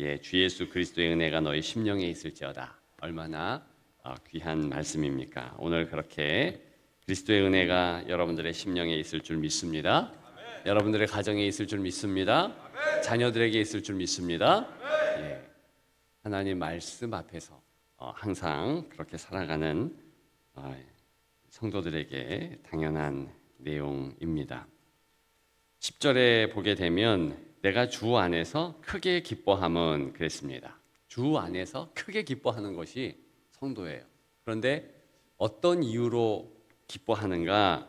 예, 주 예수 그리스도의 은혜가 너희 심령에 있을지어다. 얼마나 어, 귀한 말씀입니까? 오늘 그렇게 그리스도의 은혜가 여러분들의 심령에 있을 줄 믿습니다. 여러분들의 가정에 있을 줄 믿습니다. 자녀들에게 있을 줄 믿습니다. 예, 하나님 말씀 앞에서 어, 항상 그렇게 살아가는 어, 성도들에게 당연한 내용입니다. 10절에 보게 되면 내가 주 안에서 크게 기뻐함은 그랬습니다. 주 안에서 크게 기뻐하는 것이 성도예요. 그런데 어떤 이유로 기뻐하는가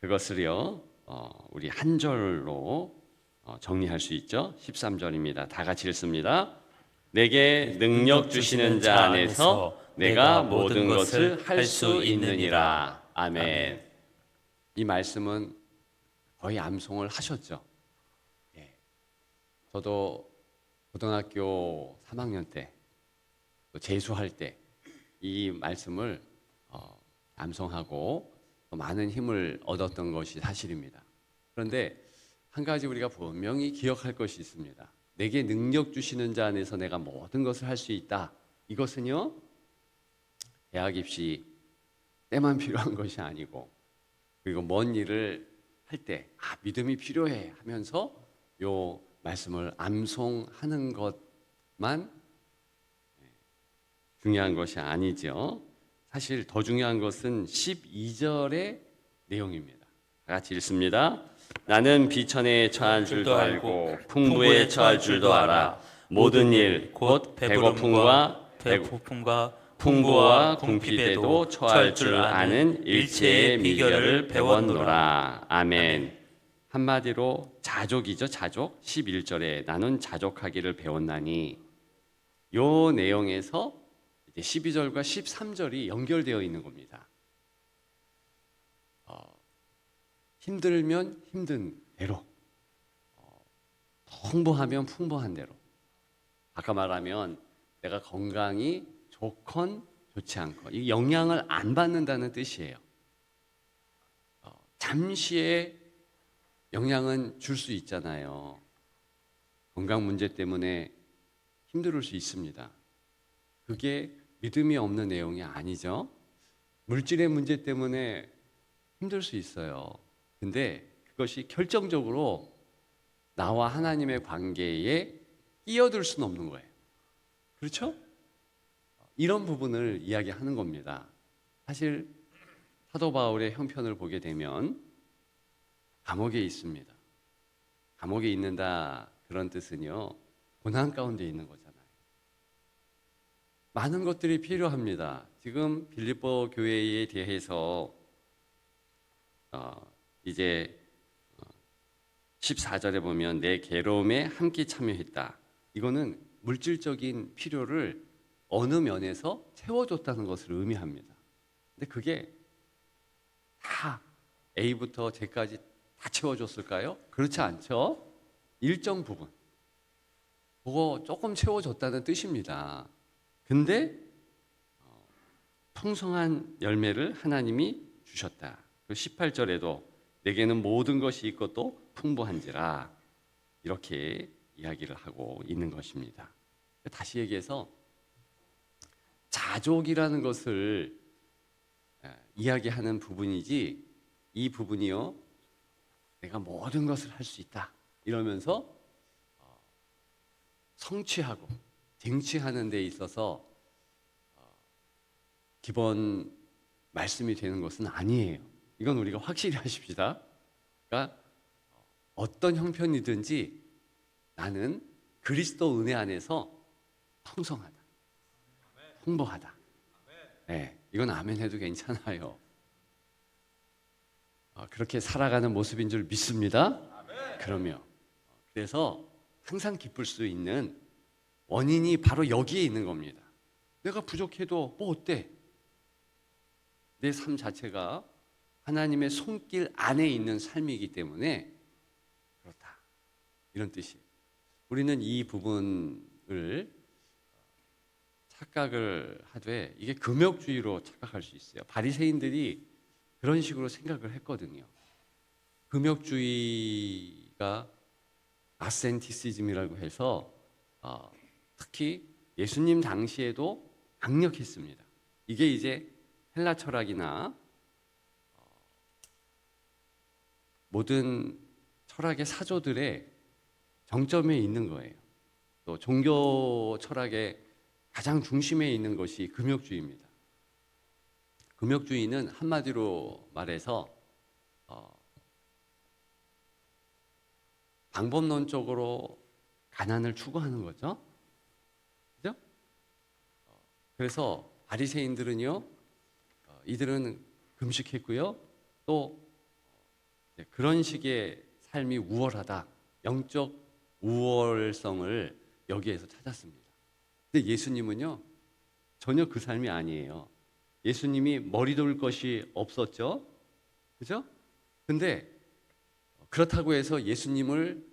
그것을요 어, 우리 한 절로 어, 정리할 수 있죠. 13절입니다. 다 같이 읽습니다. 내게 능력 주시는 자 안에서 내가 모든 것을 할 수 있느니라. 아멘. 이 말씀은 거의 암송을 하셨죠. 예. 저도 고등학교 3학년 때, 또 재수할 때 이 말씀을 어, 암송하고 또 많은 힘을 얻었던 것이 사실입니다. 그런데 한 가지 우리가 분명히 기억할 것이 있습니다. 내게 능력 주시는 자 안에서 내가 모든 것을 할 수 있다. 이것은요, 대학 입시 때만 필요한 것이 아니고, 그리고 먼 일을 할 때, 아, 믿음이 필요해 하면서 요 말씀을 암송하는 것만 중요한 것이 아니죠. 사실 더 중요한 것은 12절의 내용입니다. 다 같이 읽습니다. 나는 비천에 처한 줄도 알고 풍부에 처할 줄도 알아. 모든 일, 곧 배고픔과 배고 배고픔과 풍부와 궁핍 때도 처할 줄 아는 일체의 비결을 배웠노라. 아멘. 한마디로 자족이죠, 자족. 11절에 나는 자족하기를 배웠나니 요 내용에서 이제 12절과 13절이 연결되어 있는 겁니다. 어, 힘들면 힘든 대로, 어, 풍부하면 풍부한 대로. 아까 말하면 내가 건강이 좋건 좋지 않건 이 영향을 안 받는다는 뜻이에요. 어, 잠시의 영향은 줄 수 있잖아요. 건강 문제 때문에 힘들 수 있습니다. 그게 믿음이 없는 내용이 아니죠. 물질의 문제 때문에 힘들 수 있어요. 근데 그것이 결정적으로 나와 하나님의 관계에 끼어들 수는 없는 거예요. 그렇죠? 이런 부분을 이야기하는 겁니다. 사실 사도 바울의 형편을 보게 되면 감옥에 있습니다. 감옥에 있는다 그런 뜻은요 고난 가운데 있는 거잖아요. 많은 것들이 필요합니다. 지금 빌립보 교회에 대해서 어, 이제 14절에 보면 내 괴로움에 함께 참여했다. 이거는 물질적인 필요를 어느 면에서 채워줬다는 것을 의미합니다. 근데 그게 다 A부터 Z까지 다 채워줬을까요? 그렇지 않죠. 일정 부분. 그거 조금 채워줬다는 뜻입니다. 근데 어, 풍성한 열매를 하나님이 주셨다. 그 18절에도 내게는 모든 것이 있고 또 풍부한지라 이렇게 이야기를 하고 있는 것입니다. 다시 얘기해서 자족이라는 것을 이야기하는 부분이지 이 부분이요 내가 모든 것을 할 수 있다 이러면서 어, 성취하고 쟁취하는 데 있어서 어, 기본 말씀이 되는 것은 아니에요. 이건 우리가 확실히 하십시다. 그러니까 어떤 형편이든지 나는 그리스도 은혜 안에서 풍성하다. 풍부하다. 네, 이건 아멘 해도 괜찮아요. 어, 그렇게 살아가는 모습인 줄 믿습니다. 그러면 그래서 항상 기쁠 수 있는 원인이 바로 여기에 있는 겁니다. 내가 부족해도 뭐 어때? 내 삶 자체가 하나님의 손길 안에 있는 삶이기 때문에 그렇다. 이런 뜻이. 우리는 이 부분을 착각을 하되 이게 금욕주의로 착각할 수 있어요. 바리새인들이 그런 식으로 생각을 했거든요. 금욕주의가 아센티시즘이라고 해서 어, 특히 예수님 당시에도 강력했습니다. 이게 이제 헬라 철학이나 어, 모든 철학의 사조들의 정점에 있는 거예요. 또 종교 철학의 가장 중심에 있는 것이 금욕주의입니다. 금욕주의는 한마디로 말해서 어, 방법론적으로 가난을 추구하는 거죠. 그죠? 어, 그래서 바리새인들은요, 어, 이들은 금식했고요, 또 네, 그런 식의 삶이 우월하다, 영적 우월성을 여기에서 찾았습니다. 근데 예수님은요, 전혀 그 삶이 아니에요. 예수님이 머리 돌 것이 없었죠, 그죠? 근데 그렇다고 해서 예수님을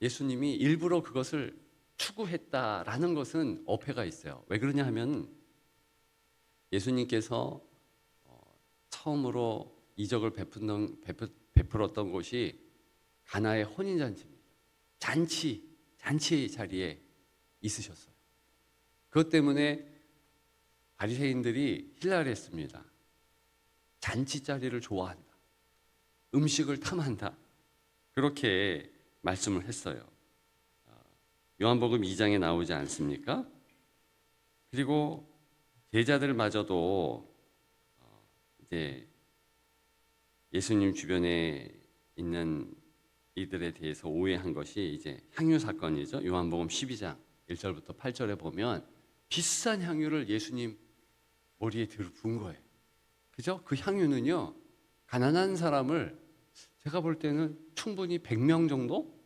예수님이 일부러 그것을 추구했다라는 것은 어폐가 있어요. 왜 그러냐 하면 예수님께서 어, 처음으로 이적을 베푼, 베푸, 베풀었던 곳이 가나의 혼인 잔치입니다. 잔치 잔치 자리에 있으셨어요. 그것 때문에 바리새인들이 힐라했습니다. 잔치 자리를 좋아한다. 음식을 탐한다. 그렇게 말씀을 했어요. 어, 요한복음 2장에 나오지 않습니까? 그리고 제자들마저도 어, 이제 예수님 주변에 있는 이들에 대해서 오해한 것이 이제 향유 사건이죠. 요한복음 12장 1절부터 8절에 보면 비싼 향유를 예수님 머리에 부은 거예요. 그죠? 그 향유는요. 가난한 사람을 제가 볼 때는 충분히 100명 정도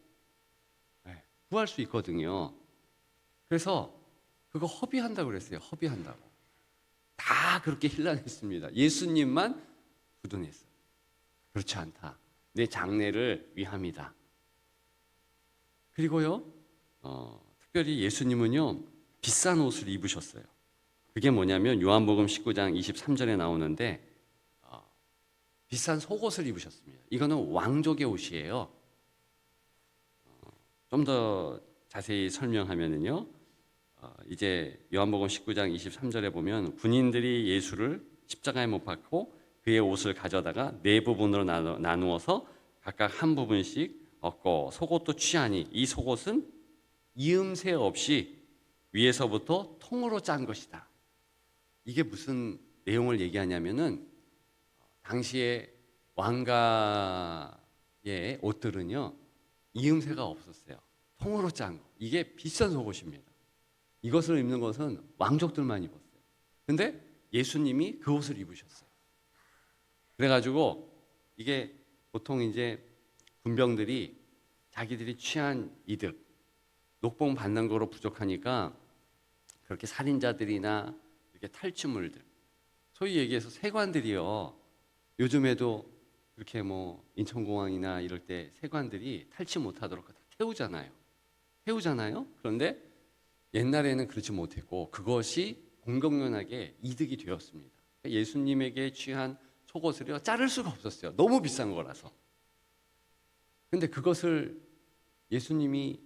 네, 구할 수 있거든요. 그래서 그거 허비한다고 그랬어요. 허비한다고. 다 그렇게 힐난했습니다. 예수님만 부동했어요. 그렇지 않다. 내 장래를 위함이다. 그리고요, 어, 특별히 예수님은요, 비싼 옷을 입으셨어요. 그게 뭐냐면 요한복음 19장 23절에 나오는데 어, 비싼 속옷을 입으셨습니다. 이거는 왕족의 옷이에요. 어, 좀더 자세히 설명하면은요, 어, 이제 요한복음 19장 23절에 보면 군인들이 예수를 십자가에 못 박고 그의 옷을 가져다가 네 부분으로 나누, 나누어서 각각 한 부분씩 얻고 속옷도 취하니 이 속옷은 이음새 없이 위에서부터 통으로 짠 것이다. 이게 무슨 내용을 얘기하냐면은 당시에 왕가의 옷들은요 이음새가 없었어요. 통으로 짠 거. 이게 비싼 속옷입니다. 이것을 입는 것은 왕족들만 입었어요. 근데 예수님이 그 옷을 입으셨어요. 그래가지고 이게 보통 이제 군병들이 자기들이 취한 이득, 녹봉 받는 거로 부족하니까 그렇게 살인자들이나 탈취물들, 소위 얘기해서 세관들이요. 요즘에도 이렇게 뭐 인천공항이나 이럴 때 세관들이 탈취 못하도록 다 태우잖아요. 태우잖아요. 그런데 옛날에는 그렇지 못했고 그것이 공공연하게 이득이 되었습니다. 예수님에게 취한 속옷을요 자를 수가 없었어요. 너무 비싼 거라서. 근데 그것을 예수님이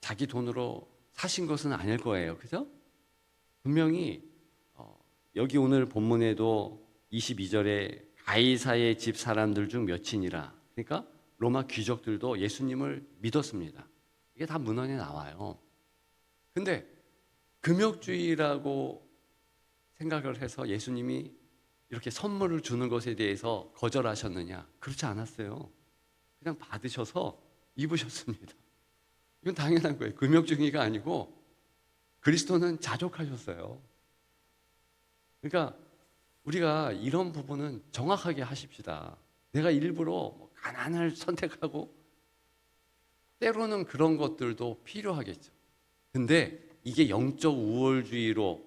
자기 돈으로 사신 것은 아닐 거예요. 그죠? 분명히 어, 여기 오늘 본문에도 22절에 가이사의 집 사람들 중 몇이니라. 그러니까 로마 귀족들도 예수님을 믿었습니다. 이게 다 문헌에 나와요. 근데 금욕주의라고 생각을 해서 예수님이 이렇게 선물을 주는 것에 대해서 거절하셨느냐? 그렇지 않았어요. 그냥 받으셔서 입으셨습니다. 이건 당연한 거예요. 금욕주의가 아니고 그리스도는 자족하셨어요. 그러니까 우리가 이런 부분은 정확하게 하십시다. 내가 일부러 뭐 가난을 선택하고 때로는 그런 것들도 필요하겠죠. 근데 이게 영적 우월주의로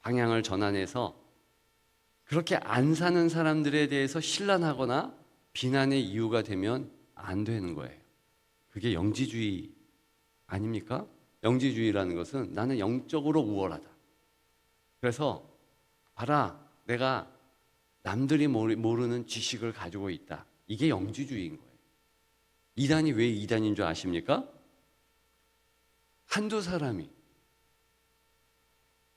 방향을 전환해서 그렇게 안 사는 사람들에 대해서 신란하거나 비난의 이유가 되면 안 되는 거예요. 그게 영지주의 아닙니까? 영지주의라는 것은 나는 영적으로 우월하다. 그래서 봐라, 내가 남들이 모르는 지식을 가지고 있다. 이게 영지주의인 거예요. 이단이 왜 이단인 줄 아십니까? 한두 사람이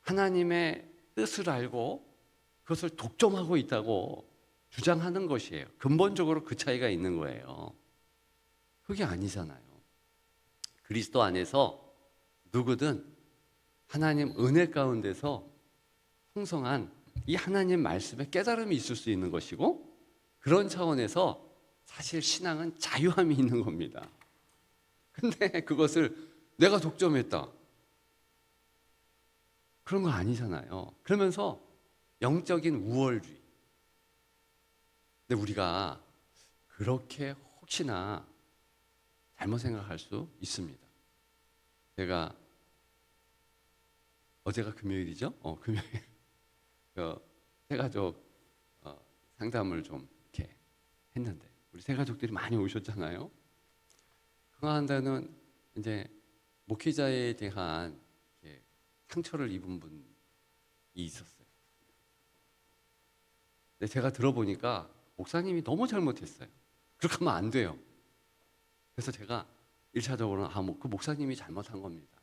하나님의 뜻을 알고 그것을 독점하고 있다고 주장하는 것이에요. 근본적으로 그 차이가 있는 거예요. 그게 아니잖아요. 그리스도 안에서 누구든 하나님 은혜 가운데서 풍성한 이 하나님 말씀에 깨달음이 있을 수 있는 것이고 그런 차원에서 사실 신앙은 자유함이 있는 겁니다. 근데 그것을 내가 독점했다. 그런 거 아니잖아요. 그러면서 영적인 우월주의. 근데 우리가 그렇게 혹시나 잘못 생각할 수 있습니다. 제가 어제가 금요일이죠? 어, 금요일. 그 새가족 어, 상담을 좀 이렇게 했는데 우리 새가족들이 많이 오셨잖아요. 그한다는 이제 목회자에 대한 상처를 입은 분이 있었어요. 근데 제가 들어보니까 목사님이 너무 잘못했어요. 그렇게 하면 안 돼요. 그래서 제가 일차적으로는 아, 뭐, 그 목사님이 잘못한 겁니다.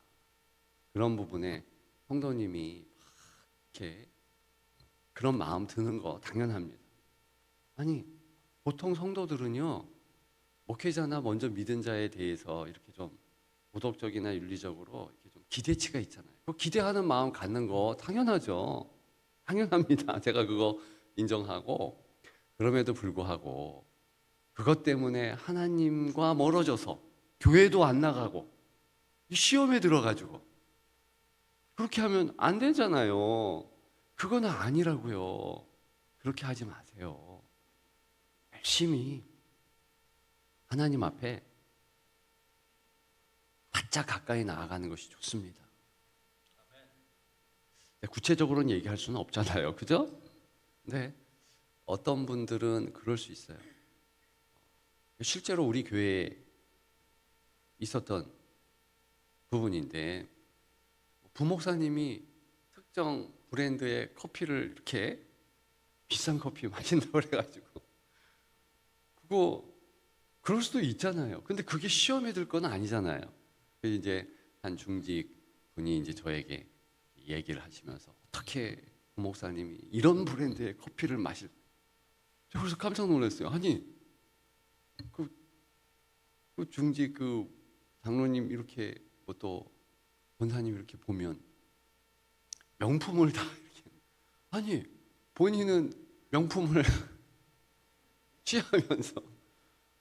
그런 부분에 성도님이 막 이렇게 그런 마음 드는 거 당연합니다. 아니, 보통 성도들은요, 목회자나 먼저 믿은 자에 대해서 이렇게 좀 도덕적이나 윤리적으로 이렇게 좀 기대치가 있잖아요. 그 기대하는 마음 갖는 거 당연하죠. 당연합니다. 제가 그거 인정하고 그럼에도 불구하고 그것 때문에 하나님과 멀어져서 교회도 안 나가고 시험에 들어가지고 그렇게 하면 안 되잖아요. 그건 아니라고요. 그렇게 하지 마세요. 열심히 하나님 앞에 바짝 가까이 나아가는 것이 좋습니다. 네, 구체적으로는 얘기할 수는 없잖아요. 그죠? 네. 어떤 분들은 그럴 수 있어요. 실제로 우리 교회에 있었던 부분인데 부목사님이 특정 브랜드의 커피를 이렇게 비싼 커피 마신다고 그래가지고 그거 그럴 수도 있잖아요. 근데 그게 시험에 들 건 아니잖아요. 그래서 이제 한 중직 분이 이제 저에게 얘기를 하시면서 어떻게 부목사님이 이런 브랜드의 커피를 마실 저 그래서 깜짝 놀랐어요. 아니 그, 그 중직 그 장로님 이렇게 뭐또 권사님 이렇게 보면 명품을 다 이렇게 아니 본인은 명품을 취하면서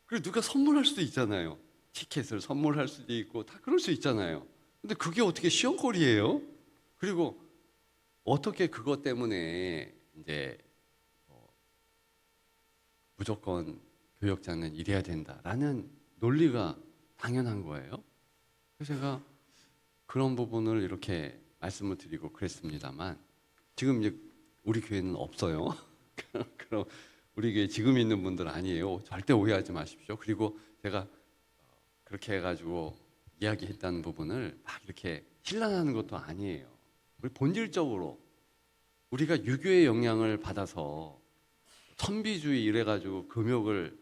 그리고 누가 선물할 수도 있잖아요. 티켓을 선물할 수도 있고 다 그럴 수 있잖아요. 근데 그게 어떻게 시험거리예요? 그리고 어떻게 그것 때문에 이제 어, 무조건 교역자는 이래야 된다라는 논리가 당연한 거예요. 그래서 제가 그런 부분을 이렇게 말씀을 드리고 그랬습니다만 지금 이제 우리 교회는 없어요. 그럼 우리 교회 지금 있는 분들 아니에요. 절대 오해하지 마십시오. 그리고 제가 그렇게 해가지고 이야기했다는 부분을 막 이렇게 신랑하는 것도 아니에요. 우리 본질적으로 우리가 유교의 영향을 받아서 선비주의 이래가지고 금욕을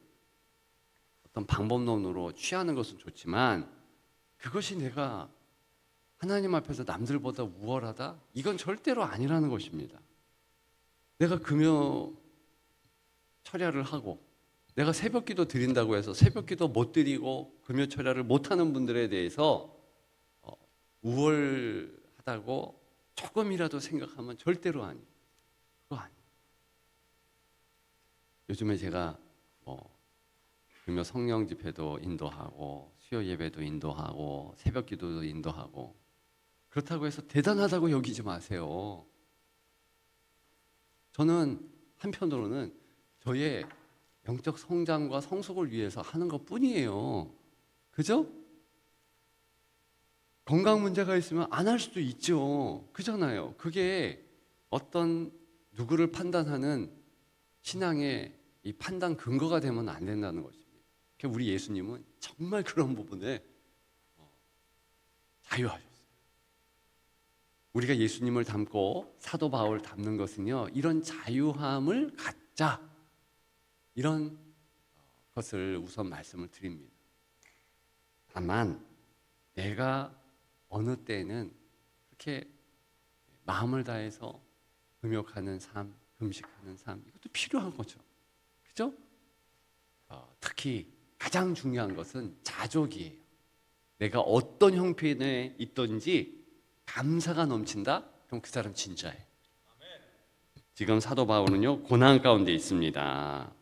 어떤 방법론으로 취하는 것은 좋지만 그것이 내가 하나님 앞에서 남들보다 우월하다? 이건 절대로 아니라는 것입니다. 내가 금요 철야를 하고 내가 새벽 기도 드린다고 해서 새벽 기도 못 드리고 금요 철야를 못 하는 분들에 대해서 어, 우월하다고 조금이라도 생각하면 절대로 아니. 그거 아니. 요즘에 제가 뭐 금요 성령 집회도 인도하고 수요 예배도 인도하고 새벽 기도도 인도하고 그렇다고 해서 대단하다고 여기지 마세요. 저는 한편으로는 저의 영적 성장과 성숙을 위해서 하는 것 뿐이에요. 그죠? 건강 문제가 있으면 안 할 수도 있죠. 그잖아요. 그게 어떤 누구를 판단하는 신앙의 이 판단 근거가 되면 안 된다는 것입니다. 그러니까 우리 예수님은 정말 그런 부분에 어, 자유하셨어요. 우리가 예수님을 닮고 사도 바울 닮는 것은요, 이런 자유함을 갖자. 이런 것을 우선 말씀을 드립니다. 다만, 내가 어느 때는 그렇게 마음을 다해서 금욕하는 삶, 금식하는 삶 이것도 필요한 거죠. 그죠? 어, 특히 가장 중요한 것은 자족이에요. 내가 어떤 형편에 있든지 감사가 넘친다? 그럼 그 사람 진짜예요. 지금 사도 바울은요 고난 가운데 있습니다.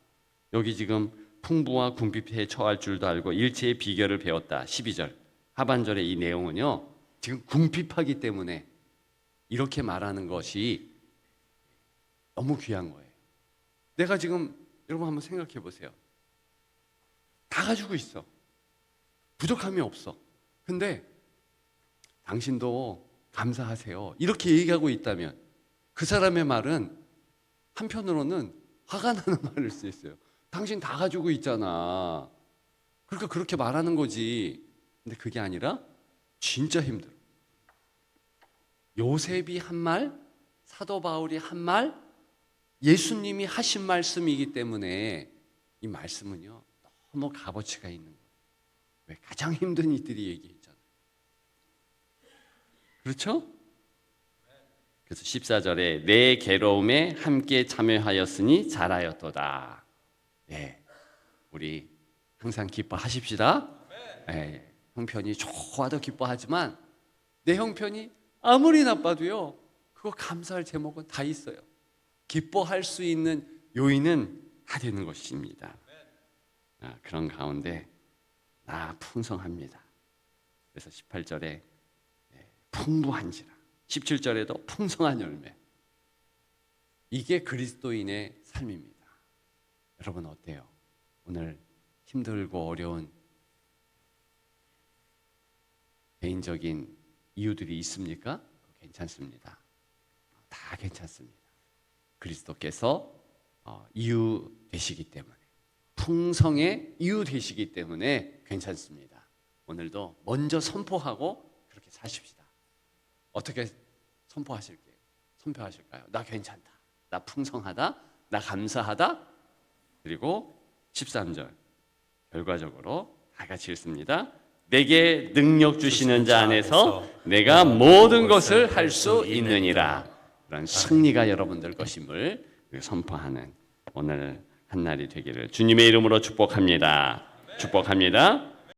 여기 지금 풍부와 궁핍에 처할 줄도 알고 일체의 비결을 배웠다. 12절 하반절의 이 내용은요 지금 궁핍하기 때문에 이렇게 말하는 것이 너무 귀한 거예요. 내가 지금 여러분 한번 생각해 보세요. 다 가지고 있어. 부족함이 없어. 근데 당신도 감사하세요. 이렇게 얘기하고 있다면 그 사람의 말은 한편으로는 화가 나는 말일 수 있어요. 당신 다 가지고 있잖아. 그러니까 그렇게 말하는 거지. 근데 그게 아니라 진짜 힘들어. 요셉이 한 말, 사도 바울이 한 말, 예수님이 하신 말씀이기 때문에 이 말씀은요 너무 값어치가 있는 거예요. 왜 가장 힘든 이들이 얘기했잖아요. 그렇죠? 그래서 14절에 내 괴로움에 함께 참여하였으니 잘하였도다. 네, 우리 항상 기뻐하십시다. 네, 형편이 좋아도 기뻐하지만 내 형편이 아무리 나빠도요. 그거 감사할 제목은 다 있어요. 기뻐할 수 있는 요인은 다 되는 것입니다. 아, 그런 가운데 나 풍성합니다. 그래서 18절에 풍부한지라 17절에도 풍성한 열매. 이게 그리스도인의 삶입니다. 여러분 어때요? 오늘 힘들고 어려운 개인적인 이유들이 있습니까? 괜찮습니다. 다 괜찮습니다. 그리스도께서 어, 이유 되시기 때문에 풍성의 이유 되시기 때문에 괜찮습니다. 오늘도 먼저 선포하고 그렇게 사십시다. 어떻게 선포하실게요? 선포하실까요? 나 괜찮다. 나 풍성하다. 나 감사하다. 그리고 13절 결과적으로 다 같이 읽습니다. 내게 능력 주시는 자 안에서 내가 모든 것을 할 수 있느니라. 그런 승리가 여러분들 것임을 선포하는 오늘 한 날이 되기를 주님의 이름으로 축복합니다. 축복합니다.